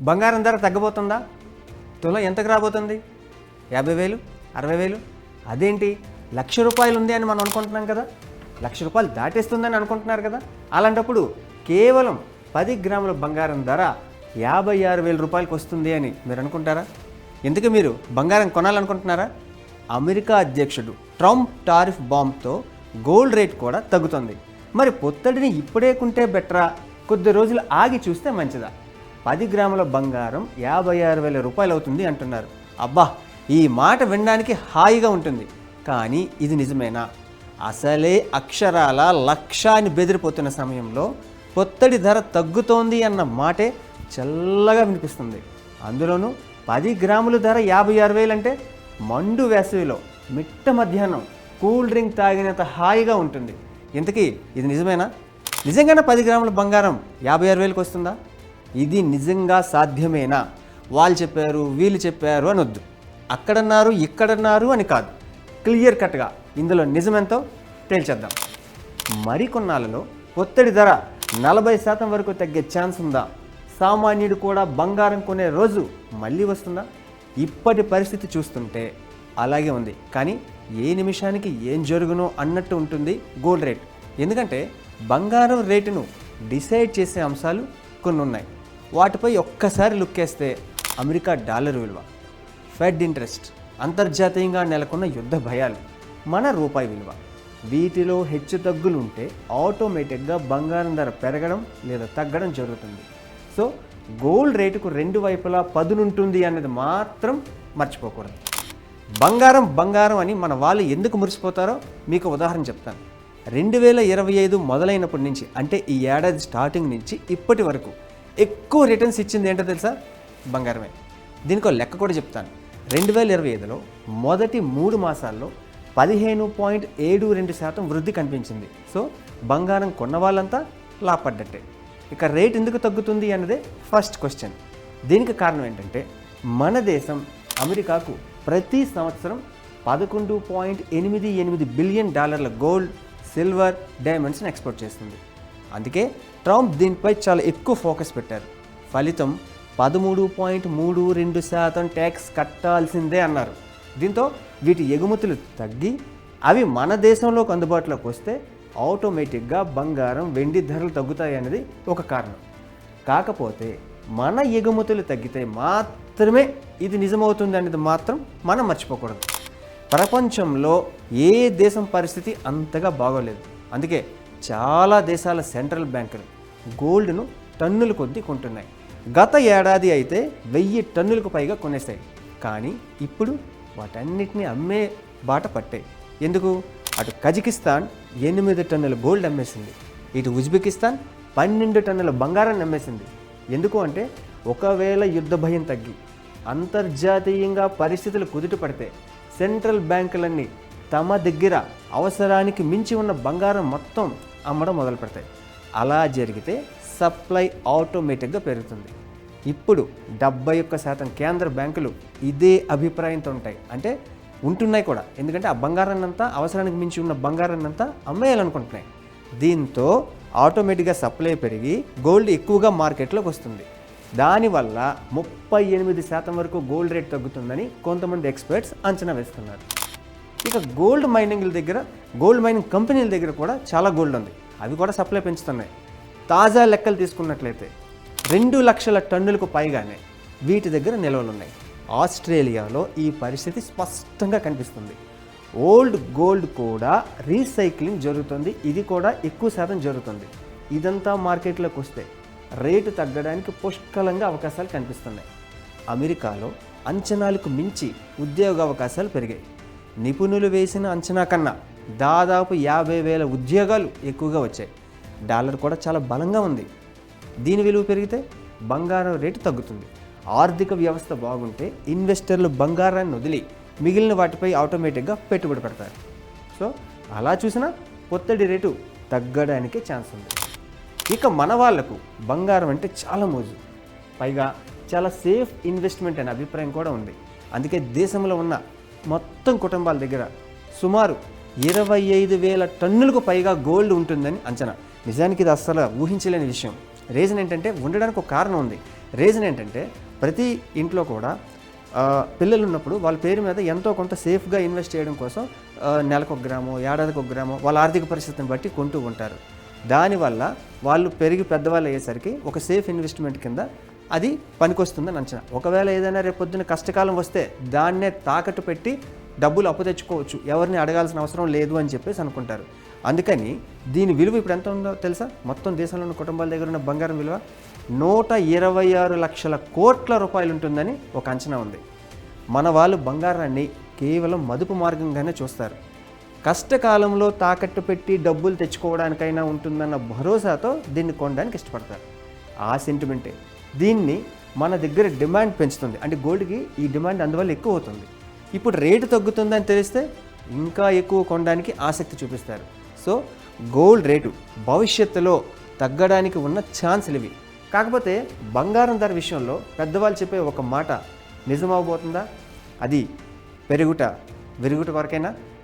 బంగారం ధర తగ్గబోతుందా? తులం ఎంతకు రాబోతుంది? యాభై వేలు అరవై వేలు? అదేంటి? లక్ష రూపాయలు ఉంది అని మనం అనుకుంటున్నాం కదా? లక్ష రూపాయలు దాటేస్తుందని అనుకుంటున్నారు కదా? అలాంటప్పుడు కేవలం పది గ్రాముల బంగారం ధర యాభై ఆరు వేల రూపాయలకు వస్తుంది అని మీరు అనుకుంటారా? ఎందుకు మీరు బంగారం కొనాలనుకుంటున్నారా? అమెరికా అధ్యక్షుడు ట్రంప్ టారిఫ్ బాంబ్తో గోల్డ్ రేట్ కూడా తగ్గుతుంది. మరి పొత్తడిని ఇప్పుడే కొంటే బెటరా? కొద్ది రోజులు ఆగి చూస్తే మంచిదా? పది గ్రాముల బంగారం యాభై ఆరు వేల రూపాయలు అవుతుంది అంటున్నారు. అబ్బా ఈ మాట వినడానికి హాయిగా ఉంటుంది. కానీ ఇది నిజమేనా? అసలే అక్షరాల లక్ష్యాన్ని బెదిరిపోతున్న సమయంలో పొత్తడి ధర తగ్గుతోంది అన్న మాటే చల్లగా వినిపిస్తుంది. అందులోనూ పది గ్రాముల ధర యాభై ఆరు వేలు అంటే మండు వేసవిలో మిట్ట మధ్యాహ్నం కూల్ డ్రింక్ తాగినంత హాయిగా ఉంటుంది. ఇంతకీ ఇది నిజమేనా? నిజంగానే పది గ్రాముల బంగారం యాభై ఆరు వేలకు వస్తుందా? ఇది నిజంగా సాధ్యమేనా? వాళ్ళు చెప్పారు వీళ్ళు చెప్పారు అని వద్దు అక్కడన్నారు ఇక్కడన్నారు అని కాదు. క్లియర్ కట్గా ఇందులో నిజమెంతో తేల్చేద్దాం. మరికొన్నాళ్ళలో ఒత్తిడి ధర నలభై శాతం వరకు తగ్గే ఛాన్స్ ఉందా? సామాన్యుడు కూడా బంగారం కొనే రోజు మళ్ళీ వస్తుందా? ఇప్పటి పరిస్థితి చూస్తుంటే అలాగే ఉంది. కానీ ఏ నిమిషానికి ఏం జరుగునో అన్నట్టు ఉంటుంది గోల్డ్ రేట్. ఎందుకంటే బంగారం రేటును డిసైడ్ చేసే అంశాలు కొన్ని ఉన్నాయి వాటిపై ఒక్కసారి లుక్ వేస్తే అమెరికా డాలర్ విలువ ఫెడ్ ఇంట్రెస్ట్ అంతర్జాతీయంగా నెలకొన్న యుద్ధ భయాలు మన రూపాయి విలువ. వీటిలో హెచ్చు తగ్గులుంటే ఆటోమేటిక్గా బంగారం ధర పెరగడం లేదా తగ్గడం జరుగుతుంది. సో గోల్డ్ రేటుకు రెండు వైపులా పదునుంటుంది అన్నది మాత్రం మర్చిపోకూడదు. బంగారం బంగారం అని మన వాళ్ళు ఎందుకు మురిసిపోతారో మీకు ఉదాహరణ చెప్తాను. రెండు వేల ఇరవై ఐదు మొదలైనప్పటి నుంచి అంటే ఈ ఏడాది స్టార్టింగ్ నుంచి ఇప్పటి వరకు ఎక్కువ రిటర్న్స్ ఇచ్చింది ఏంటో తెలుసా? బంగారమే. దీనికి ఒక లెక్క కూడా చెప్తాను. రెండు వేల ఇరవై ఐదులో మొదటి మూడు మాసాల్లో పదిహేను పాయింట్ ఏడు రెండు శాతం వృద్ధి కనిపించింది. సో బంగారం కొన్న వాళ్ళంతా లాభపడ్డట్టే. ఇక రేట్ ఎందుకు తగ్గుతుంది అన్నదే ఫస్ట్ క్వశ్చన్ దీనికి కారణం ఏంటంటే మన దేశం అమెరికాకు ప్రతి సంవత్సరం పదకొండు పాయింట్ ఎనిమిది ఎనిమిది బిలియన్ డాలర్ల గోల్డ్ సిల్వర్ డైమండ్స్ని ఎక్స్పోర్ట్ చేస్తుంది. అందుకే ట్రంప్ దీనిపై చాలా ఎక్కువ ఫోకస్ పెట్టారు. ఫలితం పదమూడు పాయింట్ మూడు రెండు శాతం ట్యాక్స్ కట్టాల్సిందే అన్నారు. దీంతో వీటి ఎగుమతులు తగ్గి అవి మన దేశంలోకి అందుబాటులోకి వస్తే ఆటోమేటిక్గా బంగారం వెండి ధరలు తగ్గుతాయి అనేది ఒక కారణం. కాకపోతే మన ఎగుమతులు తగ్గితే మాత్రమే ఇది నిజమవుతుంది అనేది మాత్రం మనం మర్చిపోకూడదు. ప్రపంచంలో ఏ దేశం పరిస్థితి అంతగా బాగోలేదు. అందుకే చాలా దేశాల సెంట్రల్ బ్యాంకులు గోల్డ్ను టన్నుల కొద్దీ కొంటున్నాయి. గత ఏడాది అయితే వెయ్యి టన్నులకు పైగా కొనేస్తాయి కానీ ఇప్పుడు వాటన్నిటిని అమ్మే బాట పట్టాయి. ఎందుకు? అటు కజకిస్తాన్ ఎనిమిది టన్నుల గోల్డ్ అమ్మేసింది. ఇటు ఉజ్బెకిస్తాన్ పన్నెండు టన్నుల బంగారాన్ని అమ్మేసింది. ఎందుకు అంటే ఒకవేళ యుద్ధ భయం తగ్గి అంతర్జాతీయంగా పరిస్థితులు కుదుట పడితే సెంట్రల్ బ్యాంకులన్నీ తమ దగ్గర అవసరానికి మించి ఉన్న బంగారం మొత్తం అమ్మడం మొదలు పెడతాయి అలా జరిగితే సప్లై ఆటోమేటిక్గా పెరుగుతుంది. ఇప్పుడు డెబ్బై ఒక్క శాతం కేంద్ర బ్యాంకులు ఇదే అభిప్రాయంతో ఉంటాయి. అంటే ఉంటున్నాయి కూడా. ఎందుకంటే ఆ బంగారాన్ని అంతా అవసరానికి మించి ఉన్న బంగారాన్ని అంతా అమ్మేయాలనుకుంటున్నాయి. దీంతో ఆటోమేటిక్గా సప్లై పెరిగి గోల్డ్ ఎక్కువగా మార్కెట్లోకి వస్తుంది. దానివల్ల ముప్పై ఎనిమిది శాతం వరకు గోల్డ్ రేట్ తగ్గుతుందని కొంతమంది ఎక్స్పర్ట్స్ అంచనా వేస్తున్నారు. ఇక గోల్డ్ మైనింగ్ల దగ్గర గోల్డ్ మైనింగ్ కంపెనీల దగ్గర కూడా చాలా గోల్డ్ ఉంది. అవి కూడా సప్లై పెంచుతున్నాయి. తాజా లెక్కలు తీసుకున్నట్లయితే రెండు లక్షల టన్నులకు పైగానే వీటి దగ్గర నిల్వలు ఉన్నాయి. ఆస్ట్రేలియాలో ఈ పరిస్థితి స్పష్టంగా కనిపిస్తుంది. ఓల్డ్ గోల్డ్ కూడా రీసైక్లింగ్ జరుగుతుంది. ఇది కూడా ఎక్కువ శాతం జరుగుతుంది. ఇదంతా మార్కెట్లోకి వస్తే రేటు తగ్గడానికి పుష్కలంగా అవకాశాలు కనిపిస్తున్నాయి. అమెరికాలో అంచనాలకు మించి ఉద్యోగ అవకాశాలు పెరిగాయి. నిపుణులు వేసిన అంచనా కన్నా దాదాపు యాభై వేల ఉద్యోగాలు ఎక్కువగా వచ్చాయి. డాలర్ కూడా చాలా బలంగా ఉంది. దీని విలువ పెరిగితే బంగారం రేటు తగ్గుతుంది. ఆర్థిక వ్యవస్థ బాగుంటే ఇన్వెస్టర్లు బంగారాన్ని వదిలి మిగిలిన వాటిపై ఆటోమేటిక్గా పెట్టుబడి పెడతారు. సో అలా చూసినా ఒత్తిడి రేటు తగ్గడానికే ఛాన్స్ ఉంది. ఇక మన వాళ్ళకు బంగారం అంటే చాలా మోజు. పైగా చాలా సేఫ్ ఇన్వెస్ట్మెంట్ అనే అభిప్రాయం కూడా ఉంది. అందుకే దేశంలో ఉన్న మొత్తం కుటుంబాల దగ్గర సుమారు ఇరవై ఐదు వేల టన్నులకు పైగా గోల్డ్ ఉంటుందని అంచనా. నిజానికి ఇది అస్సలు ఊహించలేని విషయం. రీజన్ ఏంటంటే ఉండడానికి ఒక కారణం ఉంది. రీజన్ ఏంటంటే ప్రతి ఇంట్లో కూడా పిల్లలు ఉన్నప్పుడు వాళ్ళ పేరు మీద ఎంతో కొంత సేఫ్గా ఇన్వెస్ట్ చేయడం కోసం నెలకు ఒక గ్రాము ఏడాదికి ఒక గ్రామో వాళ్ళ ఆర్థిక పరిస్థితిని బట్టి కొంటూ ఉంటారు. దానివల్ల వాళ్ళు పెరిగి పెద్దవాళ్ళు అయ్యేసరికి ఒక సేఫ్ ఇన్వెస్ట్మెంట్ కింద అది పనికొస్తుందని అంచనా. ఒకవేళ ఏదైనా రేపొద్దున కష్టకాలం వస్తే దాన్నే తాకట్టు పెట్టి డబ్బులు అప్పు తెచ్చుకోవచ్చు. ఎవరిని అడగాల్సిన అవసరం లేదు అని చెప్పేసి అనుకుంటారు. అందుకని దీని విలువ ఇప్పుడు ఎంత ఉందో తెలుసా? మొత్తం దేశంలో ఉన్న కుటుంబాల దగ్గర ఉన్న బంగారం విలువ నూట ఇరవై ఆరు లక్షల కోట్ల రూపాయలు ఉంటుందని ఒక అంచనా ఉంది. మన వాళ్ళు బంగారాన్ని కేవలం మదుపు మార్గంగానే చూస్తారు. కష్టకాలంలో తాకట్టు పెట్టి డబ్బులు తెచ్చుకోవడానికైనా ఉంటుందన్న భరోసాతో దీన్ని కొనడానికి ఇష్టపడతారు. ఆ సెంటిమెంటే దీన్ని మన దగ్గర డిమాండ్ పెంచుతుంది. అంటే గోల్డ్కి ఈ డిమాండ్ అందువల్ల ఎక్కువ అవుతుంది. ఇప్పుడు రేటు తగ్గుతుందని తెలిస్తే ఇంకా ఎక్కువ కొనడానికి ఆసక్తి చూపిస్తారు. సో గోల్డ్ రేటు భవిష్యత్తులో తగ్గడానికి ఉన్న ఛాన్సులు ఇవి. కాకపోతే బంగారం ధర విషయంలో పెద్దవాళ్ళు చెప్పే ఒక మాట నిజమవబోతుందా అది పెరుగుట విరుగుట వరకైనా?